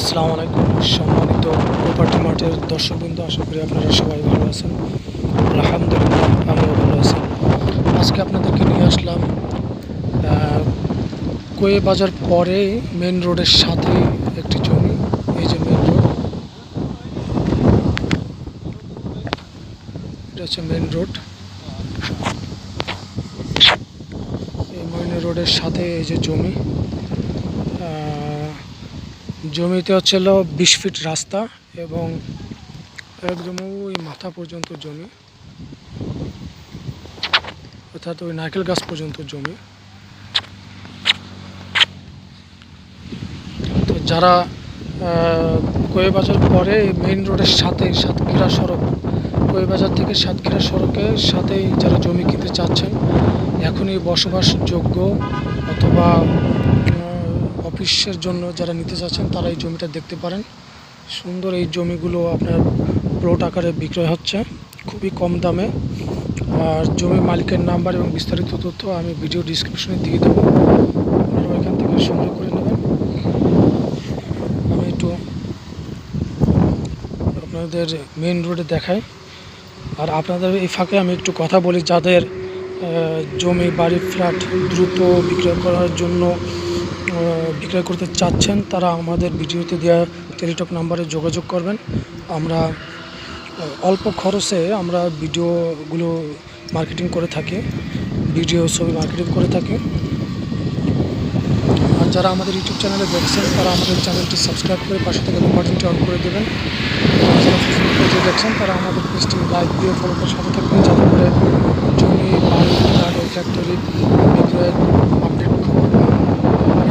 আসসালামু আলাইকুম। সম্মানিত প্রপার্টি মার্টের দর্শকবৃন্দ, আশা করি আপনারা সবাই ভালো আছেন। আলহামদুলিল্লাহ, আমিও ভালো আছি। আজকে আপনাদেরকে নিয়ে আসলাম কোয়ে বাজার পরে মেন রোডের সাথে একটি জমি। এই যে মেন রোড, এটা হচ্ছে মেন রোড। এই মেন রোডের সাথে এই যে জমি। জমিতে হচ্ছে হলো বিশ ফিট রাস্তা এবং একদম ওই মাথা পর্যন্ত জমি। অর্থাৎ ওই নারকেল গাছ পর্যন্ত জমি। তো যারা বাজার পরে মেইন রোডের সাথে সাতক্ষীরা সড়ক বাজার থেকে সাতক্ষীরা সড়কের সাথেই যারা জমি কিনতে চাচ্ছেন, এখনই বসবাসযোগ্য অথবা অফিসের জন্য যারা নিতে চাচ্ছেন তারা এই জমিটা দেখতে পারেন। সুন্দর এই জমিগুলো আপনার প্লট আকারে বিক্রয় হচ্ছে, খুবই কম দামে। আর জমি মালিকের নাম্বার এবং বিস্তারিত তথ্য আমি ভিডিও ডিসক্রিপশনে দিয়ে দেবো। আপনারা ওইখান থেকে সংগ্রহ করে নেবেন। আমি একটু আপনাদের মেন রোডে দেখাই। আর আপনাদের এই ফাঁকে আমি একটু কথা বলি, যাদের জমি, বাড়ি, ফ্ল্যাট দ্রুত বিক্রয় করার জন্য বিক্রয় করতে চাচ্ছেন, তারা আমাদের ভিডিওতে দেওয়া টেলিটক নাম্বারে যোগাযোগ করবেন। আমরা অল্প খরচে আমরা ভিডিওগুলো মার্কেটিং করে থাকি ভিডিও ছবি মার্কেটিং করে থাকি। আর যারা আমাদের ইউটিউব চ্যানেলে দেখছেন, তারা আমাদের চ্যানেলটি সাবস্ক্রাইব করে পাশে থেকে বাটনটি অন করে দেবেন। দেখছেন, তারা আমাদের পেজটি লাইক দিয়ে ফলো করে সাথে থাকবেন, যাতে করে জমি, বাড়ি ফ্যাক্টরি বিক্রয়ের আপডেট খবর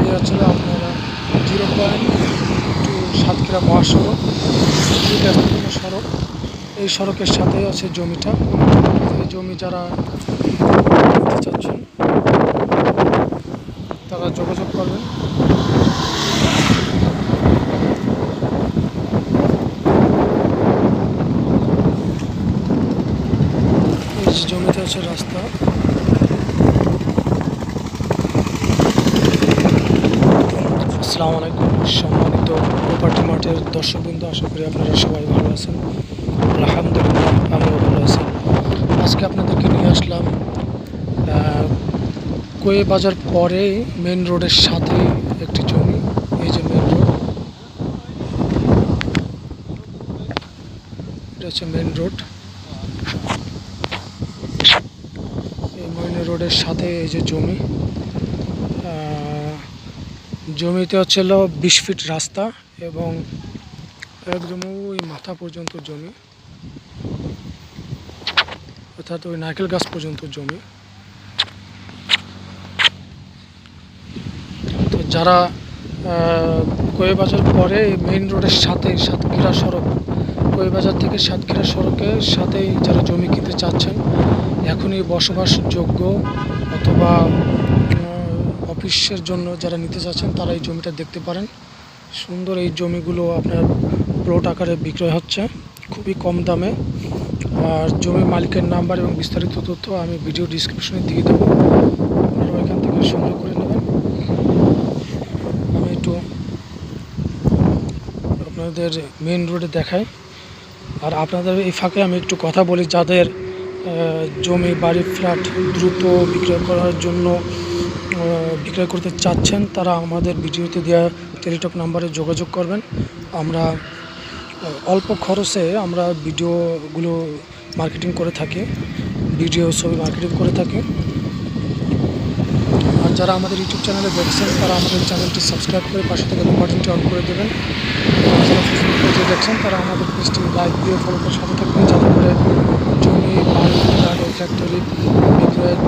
এই আপনারা জিরো পয়েন্ট টু সাতক্ষীরা মহাসড়ক। সড়ক। এই সড়কের সাথেই আছে জমিটা। এই জমি যারা চাচ্ছেন, তারা যোগাযোগ করবেন। জমিতে আছে রাস্তা। আসসালামু আলাইকুম। সম্মানিত প্রপার্টি মার্টের দর্শকবৃন্দ, আশা করি আপনারা সবাই ভালো আছেন। আলহামদুলিল্লাহ, আমিও ভালো আছি। আজকে আপনাদেরকে নিয়ে আসলাম কোয়ে বাজার পরে মেন রোডের সাথে একটি জমি। এই যে মেন রোড, এটা হচ্ছে মেন রোড। এই মেন রোডের সাথে এই যে জমি। জমিতে হচ্ছে বিশ ফিট রাস্তা এবং একদম ওই মাথা পর্যন্ত জমি। অর্থাৎ ওই নারকেল গাছ পর্যন্ত জমি। তো যারা বাজার পরে মেইন রোডের সাথে সাতক্ষীরা সড়ক বাজার থেকে সাতক্ষীরা সড়কের সাথেই যারা জমি কিনতে চাচ্ছেন, এখনই বসবাসযোগ্য অথবা অফিসের জন্য যারা নিতে চাচ্ছেন তারা এই জমিটা দেখতে পারেন। সুন্দর এই জমিগুলো আপনার প্লট আকারে বিক্রয় হচ্ছে, খুবই কম দামে। আর জমি মালিকের নাম্বার এবং বিস্তারিত তথ্য আমি ভিডিও ডিসক্রিপশনে দিয়ে দেবো। আপনারা ওইখান থেকে সংগ্রহ করে নেবেন। আমি একটু আপনাদের মেন রোডে দেখাই। আর আপনাদের এই ফাঁকে আমি একটু কথা বলি, যাদের জমি বাড়ি ফ্ল্যাট দ্রুত বিক্রয় করার জন্য বিক্রয় করতে চাচ্ছেন, তারা আমাদের ভিডিওতে দেওয়া টেলিটক নাম্বারে যোগাযোগ করবেন। আমরা অল্প খরচে আমরা ভিডিওগুলো মার্কেটিং করে থাকি ভিডিও ছবি মার্কেটিং করে থাকি। আর যারা আমাদের ইউটিউব চ্যানেলে দেখছেন, তারা আমাদের চ্যানেলটি সাবস্ক্রাইব করে পাশে থেকে বাটনটি অন করে দেবেন। যারা ফেসবুক পেজে দেখছেন, তারা আমাদের পেজটি লাইক দিয়ে ফলো করে সাথে থাকবেন। যাতে করে জমি, বাড়ি ফ্যাক্টরি বিক্রয়ের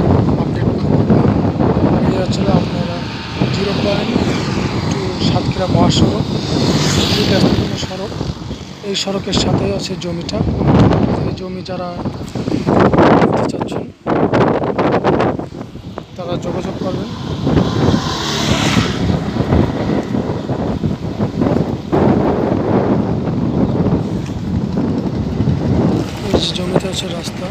আপডেট খবর পান এই হচ্ছে আপনারা জিরো পয়েন্ট টু সাতক্ষীরা মহাসড়ক। এই ব্যস্ততম সড়ক। এই সড়কের সাথেই আছে জমিটা। এই জমি যারা নিতে চাচ্ছেন, তারা যোগাযোগ করবেন। জমিতে আছে রাস্তা।